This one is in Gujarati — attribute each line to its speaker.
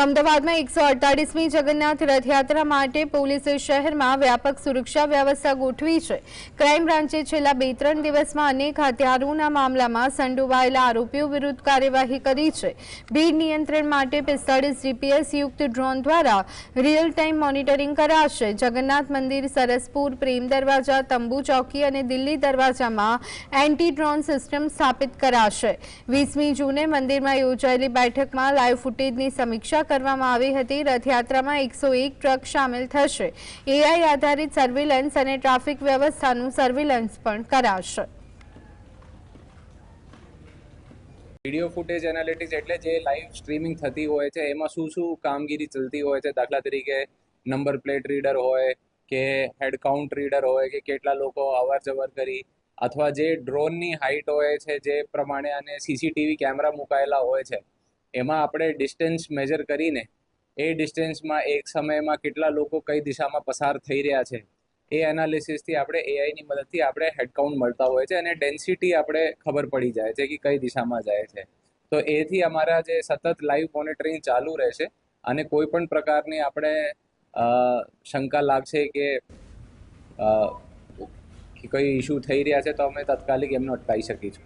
Speaker 1: અમદાવાદમાં એકસો અડતાલીસમી જગન્નાથ રથયાત્રા માટે પોલીસે શહેરમાં વ્યાપક સુરક્ષા વ્યવસ્થા ગોઠવી છે. ક્રાઇમ બ્રાન્ચે છેલ્લા બે ત્રણ દિવસમાં અનેક હત્યારોના મામલામાં સંડોવાયેલા આરોપીઓ વિરુદ્ધ કાર્યવાહી કરી છે. ભીડ નિયંત્રણ માટે પિસ્તાળીસ જીપીએસ યુક્ત ડ્રોન દ્વારા રિયલ ટાઈમ મોનિટરિંગ કરાશે. જગન્નાથ મંદિર, સરસપુર, પ્રેમ દરવાજા, તંબુ ચોકી અને દિલ્હી દરવાજામાં એન્ટી ડ્રોન સિસ્ટમ સ્થાપિત કરાશે. વીસમી જૂને મંદિરમાં યોજાયેલી બેઠકમાં લાઈવ ફૂટેજની સમીક્ષા કરવામાં આવી હતી. રથયાત્રામાં એકસો એક ટ્રક સામેલ થશે. એઆઈ આધારિત સર્વેલન્સ અને ટ્રાફિક વ્યવસ્થાનું સર્વેલન્સ પણ કરાશે.
Speaker 2: વીડિયો ફૂટેજ એનાલિટિક્સ એટલે જે લાઈવ સ્ટ્રીમિંગ થતી હોય છે, એમાં શું શું કામગીરી ચલતી હોય છે? દાખલા તરીકે નંબર પ્લેટ રીડર હોય કે હેડ કાઉન્ટ રીડર હોય કે કેટલા લોકો અવર જવર કરી અથવા જે ડ્રોનની હાઇટ હોય છે, જે પ્રમાણે અને સીસીટીવી કેમેરા મુકાયેલા હોય છે એમાં આપણે ડિસ્ટન્સ મેજર કરીને એ ડિસ્ટન્સમાં એક સમયમાં કેટલા લોકો કઈ દિશામાં પસાર થઈ રહ્યા છે, એ એનાલિસિસથી આપણે એઆઈની મદદથી આપણે હેડકાઉન્ટ મળતા હોય છે અને ડેન્સિટી આપણે ખબર પડી જાય છે કે કઈ દિશામાં જાય છે. તો એથી અમારા જે સતત લાઈવ મોનિટરિંગ ચાલુ રહેશે અને કોઈ પણ પ્રકારની આપણે શંકા લાગશે કે કઈ ઇસ્યુ થઈ રહ્યા છે તો અમે તાત્કાલિક એમને અટકાવી શકીશું.